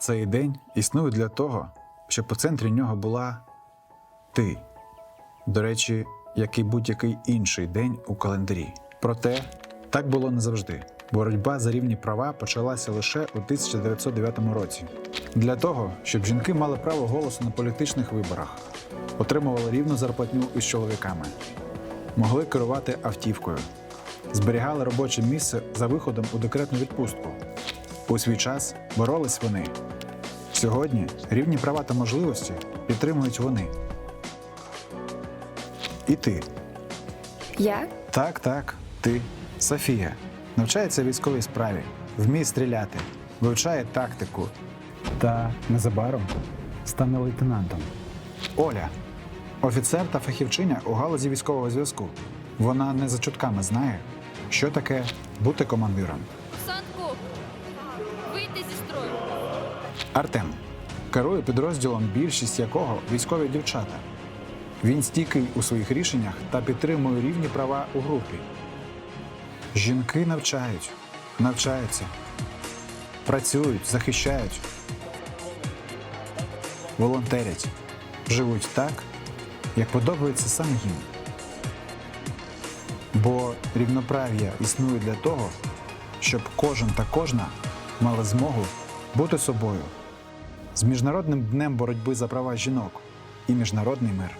Цей день існує для того, щоб у центрі нього була ти. До речі, як і будь-який інший день у календарі. Проте так було не завжди. Боротьба за рівні права почалася лише у 1909 році. Для того, щоб жінки мали право голосу на політичних виборах, отримували рівну зарплатню із чоловіками, могли керувати автівкою, зберігали робоче місце за виходом у декретну відпустку. У свій час боролись вони. Сьогодні рівні права та можливості підтримують вони. І ти. Я? Так, так, ти. Софія. Навчається військовій справі, вміє стріляти, вивчає тактику. Та незабаром стане лейтенантом. Оля. Офіцер та фахівчиня у галузі військового зв'язку. Вона не за чутками знає, що таке бути командиром. Артем керує підрозділом, більшість якого військові дівчата. Він стійкий у своїх рішеннях та підтримує рівні права у групі. Жінки навчають, навчаються, працюють, захищають, волонтерять, живуть так, як подобається саме їм. Бо рівноправ'я існує для того, щоб кожен та кожна мали змогу бути собою з Міжнародним днем боротьби за права жінок і міжнародний мир.